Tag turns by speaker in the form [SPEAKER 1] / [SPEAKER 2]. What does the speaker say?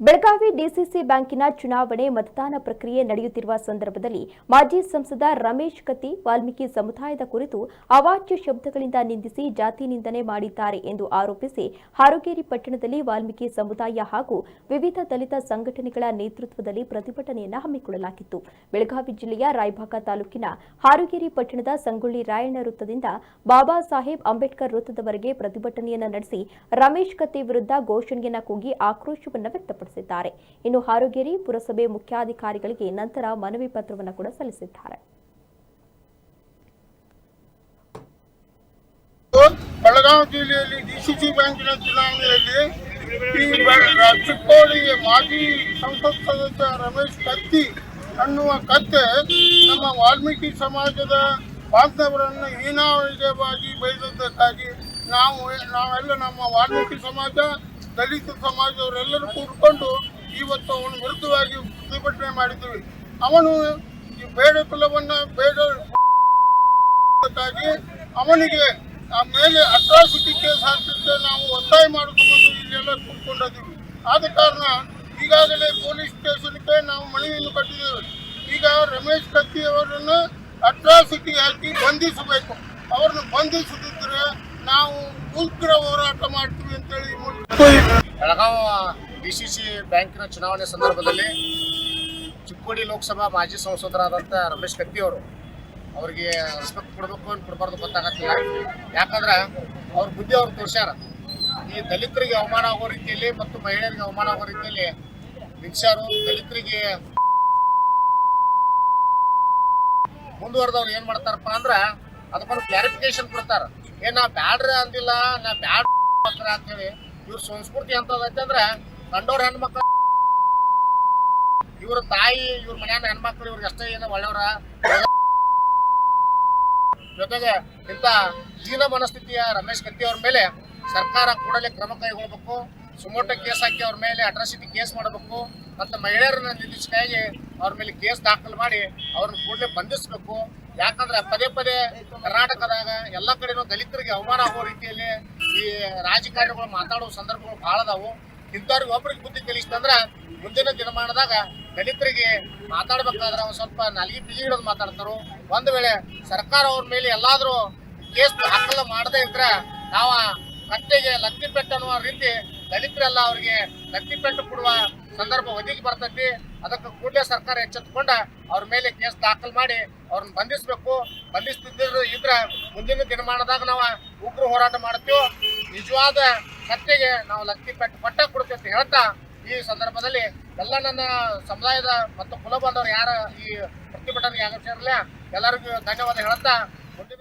[SPEAKER 1] Belagavi DCC ಬ್ಯಾಂಕಿನ ಚುನಾವಣೆ ಮತದಾನ ಪ್ರಕ್ರಿಯೆ ನಡೆಯುತ್ತಿರುವ ಸಂದರ್ಭದಲ್ಲಿ ಮಾಜಿ ಸಂಸದ ರಮೇಶ್ ಕತ್ತಿ ವಾಲ್ಮೀಕಿ ಸಮುದಾಯದ ಕುರಿತು ಅವಾಚ್ಯ ಶಬ್ದಗಳಿಂದ ನಿಂದಿಸಿ ಜಾತಿ ನಿಂದನೆ ಮಾಡಿದ್ದಾರೆ ಎಂದು ಆರೋಪಿಸಿ ಹಾರುಗೇರಿ ಪಟ್ಟಣದಲ್ಲಿ ವಾಲ್ಮೀಕಿ ಸಮುದಾಯ ಹಾಗೂ ವಿವಿಧ ದಲಿತ ಸಂಘಟನೆಗಳ ನೇತೃತ್ವದಲ್ಲಿ ಪ್ರತಿಭಟನೆಯನ್ನು ಹಮ್ಮಿಕೊಳ್ಳಲಾಗಿತ್ತು. ಬೆಳಗಾವಿ ಜಿಲ್ಲೆಯ ರಾಯಭಾಗ ತಾಲೂಕಿನ ಹಾರುಗೇರಿ ಪಟ್ಟಣದ ಸಂಗೊಳ್ಳಿ ರಾಯಣ್ಣ ವೃತ್ತದಿಂದ ಬಾಬಾ ಸಾಹೇಬ್ ಅಂಬೇಡ್ಕರ್ ವೃತ್ತದವರೆಗೆ ಪ್ರತಿಭಟನೆಯನ್ನು ನಡೆಸಿ ರಮೇಶ್ ಕತ್ತಿ ವಿರುದ್ಧ ಘೋಷಣೆಯನ್ನು ಕೂಗಿ ಆಕ್ರೋಶವನ್ನು ವ್ಯಕ್ತಪಡಿಸಿದ್ದಾರೆ. ಇನ್ನು ಹಾರುಗೇರಿ ಪುರಸಭೆ ಮುಖ್ಯಾಧಿಕಾರಿಗಳಿಗೆ ನಂತರ ಮನವಿ ಪತ್ರವನ್ನು ಕೂಡ ಸಲ್ಲಿಸಿದ್ದಾರೆ.
[SPEAKER 2] ಬೆಳಗಾವಿ ಜಿಲ್ಲೆಯಲ್ಲಿ ಡಿಸಿಸಿ ಬ್ಯಾಂಕಿನ ಚುನಾವಣೆಯಲ್ಲಿ ಚಿಕ್ಕೋಡಿ ಮಾಜಿ ಸಂಸತ್ ಸದಸ್ಯ ರಮೇಶ್ ಕತ್ತಿ ಅನ್ನುವ ಕತ್ತೆ ನಮ್ಮ ವಾಲ್ಮೀಕಿ ಸಮಾಜದ ಬಾಂಧವರನ್ನು ಹೀನಾವಾಗಿ ಬೈದದ್ದಕ್ಕಾಗಿ ನಾವು ನಾವೆಲ್ಲ ನಮ್ಮ ವಾಲ್ಮೀಕಿ ಸಮಾಜ ದಲಿತ ಸಮಾಜದವರೆಲ್ಲರೂ ಕೂಡಿಕೊಂಡು ಇವತ್ತು ಅವನು ವಿರುದ್ಧವಾಗಿ ಪ್ರತಿಭಟನೆ ಮಾಡಿದ್ದೀವಿ. ಅವನು ಈ ಬೇಡ ಕುಲವನ್ನ ಬೇಡಕ್ಕಾಗಿ ಅವನಿಗೆ ಆ ಮೇಲೆ ಅಟ್ರಾಸಿಟಿ ಕೇಸ್ ಹಾಕಲಿಕ್ಕೆ ನಾವು ಒತ್ತಾಯ ಮಾಡಿಕೊಂಡು ಇಲ್ಲೆಲ್ಲ ಕೂತ್ಕೊಂಡಿದ್ದೀವಿ. ಆದ ಕಾರಣ ಈಗಾಗಲೇ ಪೊಲೀಸ್ ಸ್ಟೇಷನ್ಗೆ ನಾವು ಮನವಿಯನ್ನು ಕಟ್ಟಿದ್ದೇವೆ. ಈಗ ರಮೇಶ್ ಕತ್ತಿ ಅವರನ್ನು ಅಟ್ರಾಸಿಟಿ ಹಾಕಿ ಬಂಧಿಸಬೇಕು. ಅವರನ್ನು ಬಂಧಿಸದಿದ್ದರೆ ನಾವು ಉಗ್ರ ಹೋರಾಟ ಮಾಡ್ತೀವಿ ಅಂತೇಳಿ ಬೆಳಗಾವ್ ಡಿ
[SPEAKER 3] ಬೆಳಗಾವ ಡಿಸಿಸಿ ಬ್ಯಾಂಕಿನ ಚುನಾವಣೆ ಸಂದರ್ಭದಲ್ಲಿ ಚಿಕ್ಕೋಡಿ ಲೋಕಸಭಾ ಮಾಜಿ ಸಂಸದರಾದಂಥ ರಮೇಶ್ ಕತ್ತಿ ಅವರು ಅವರಿಗೆ ರೆಸ್ಪೆಕ್ಟ್ ಕೊಡಬೇಕು ಅಂತ ಕೊಡಬಾರ್ದು ಗೊತ್ತಾಗತ್ತಿಲ್ಲ. ಯಾಕಂದ್ರೆ ಅವ್ರ ಬುದ್ಧಿ ಅವ್ರು ತೋರಿಸ್ಯಾರ. ಈ ದಲಿತರಿಗೆ ಅವಮಾನ ಆಗೋ ರೀತಿಯಲ್ಲಿ ಮತ್ತು ಮಹಿಳೆಯರಿಗೆ ಅವಮಾನ ಆಗೋ ರೀತಿಯಲ್ಲಿ ಭಿಕ್ಷಾರು ದಲಿತರಿಗೆ ಮುಂದುವರೆದವ್ರು ಏನ್ ಮಾಡ್ತಾರಪ್ಪ ಅಂದ್ರ ಅದಕ್ಕೊಂದು ಕ್ಲಾರಿಫಿಕೇಶನ್ ಕೊಡ್ತಾರ. ಏ, ನಾ ಬ್ಯಾಡ್ರಿ ಅಂದಿಲ್ಲ, ನಾ ಬ್ಯಾಡ್ ಅಂತ ಹೇಳಿ ಇವ್ರ ಸಂಸ್ಕೃತಿ ಅಂತದೈತೆ ಅಂದ್ರೆ ಕಂಡೋರ್ ಹೆಣ್ಮಕ್ಳು, ಇವ್ರ ತಾಯಿ, ಇವ್ರ ಮನ್ಯಾನ ಹೆಣ್ಮಕ್ಳು, ಇವ್ರಿಗೆ ಅಷ್ಟೇ ಏನೋ ಒಳ್ಳೆಯವ್ರ ಜೊತೆಗೆ ಇಂಥ ಹೀನ ಮನಸ್ಥಿತಿಯ ರಮೇಶ್ ಕತ್ತಿ ಅವ್ರ ಮೇಲೆ ಸರ್ಕಾರ ಕೂಡಲೇ ಕ್ರಮ ಕೈಗೊಳ್ಬೇಕು. ಸುಮೋಟ ಕೇಸ್ ಹಾಕಿ ಅವ್ರ ಮೇಲೆ ಅಟ್ರಾಸಿಟಿ ಕೇಸ್ ಮಾಡಬೇಕು. ಮತ್ತು ಮಹಿಳೆಯರನ್ನ ನಿಲ್ಲಿಸಿಕಾಗಿ ಅವ್ರ ಮೇಲೆ ಕೇಸ್ ದಾಖಲು ಮಾಡಿ ಅವ್ರನ್ನ ಕೂಡಲೇ ಬಂಧಿಸಬೇಕು. ಯಾಕಂದ್ರೆ ಪದೇ ಪದೇ ಕರ್ನಾಟಕದಾಗ ಎಲ್ಲ ಕಡೆನೂ ದಲಿತರಿಗೆ ಅವಮಾನ ಆಗೋ ರೀತಿಯಲ್ಲಿ ಈ ರಾಜಕಾರಣಿಗಳು ಮಾತಾಡುವ ಸಂದರ್ಭಗಳು ಬಹಳ ಅದಾವು. ಇಂಥವ್ರಿಗೆ ಒಬ್ರಿಗೆ ಬುದ್ಧಿ ಕಲಿಸ್ತಂದ್ರ ಮುಂದಿನ ದಿನಮಾನದಾಗ ದಲಿತರಿಗೆ ಮಾತಾಡ್ಬೇಕಾದ್ರೆ ಅವ್ರು ಸ್ವಲ್ಪ ನಲಗಿ ಬಿಗಿ ಹಿಡಿದು ಮಾತಾಡ್ತಾರೋ. ಒಂದ್ ವೇಳೆ ಸರ್ಕಾರ ಅವ್ರ ಮೇಲೆ ಎಲ್ಲಾದ್ರೂ ಕೇಸ್ ಹಾಕಲ್ಲ ಮಾಡದೇ ಇದ್ರೆ ನಾವು ಕಟ್ಟೆಗೆ ಲತ್ತಿ ಪೆಟ್ಟು ಅನ್ನುವ ರೀತಿ ದಲಿತರೆಲ್ಲ ಅವ್ರಿಗೆ ಲತ್ತಿ ಪೆಟ್ಟು ಕೊಡುವ ಸಂದರ್ಭ ಒದಗಿ ಬರ್ತೈತಿ. ಅದಕ್ಕೆ ಕೂಡಲೇ ಸರ್ಕಾರ ಎಚ್ಚೆತ್ತುಕೊಂಡ ಅವ್ರ ಮೇಲೆ ಕೇಸ್ ದಾಖಲು ಮಾಡಿ ಅವ್ರನ್ನ ಬಂಧಿಸಬೇಕು. ಬಂಧಿಸ್ತಿದ್ರು ಇದ್ರ ಮುಂದಿನ ದಿನಮಾನದಾಗ ನಾವು ಉಗ್ರ ಹೋರಾಟ ಮಾಡ್ತೀವಿ. ನಿಜವಾದ ಸತ್ಯಗೆ ನಾವು ಲತ್ತಿ ಪೆಟ್ಟು ಕೊಡ್ತೀವಿ ಅಂತ ಹೇಳ್ತಾ ಈ ಸಂದರ್ಭದಲ್ಲಿ ಎಲ್ಲ ನನ್ನ ಸಮುದಾಯದ ಮತ್ತು ಕುಲ ಬಾಂಧವರು ಯಾರ ಈ ಪ್ರತಿಭಟನೆಗೆ ಆಗಮಿಸಿರಲಿಲ್ಲ ಎಲ್ಲರಿಗೂ ಧನ್ಯವಾದ ಹೇಳ್ತಾ ಮುಂದಿನ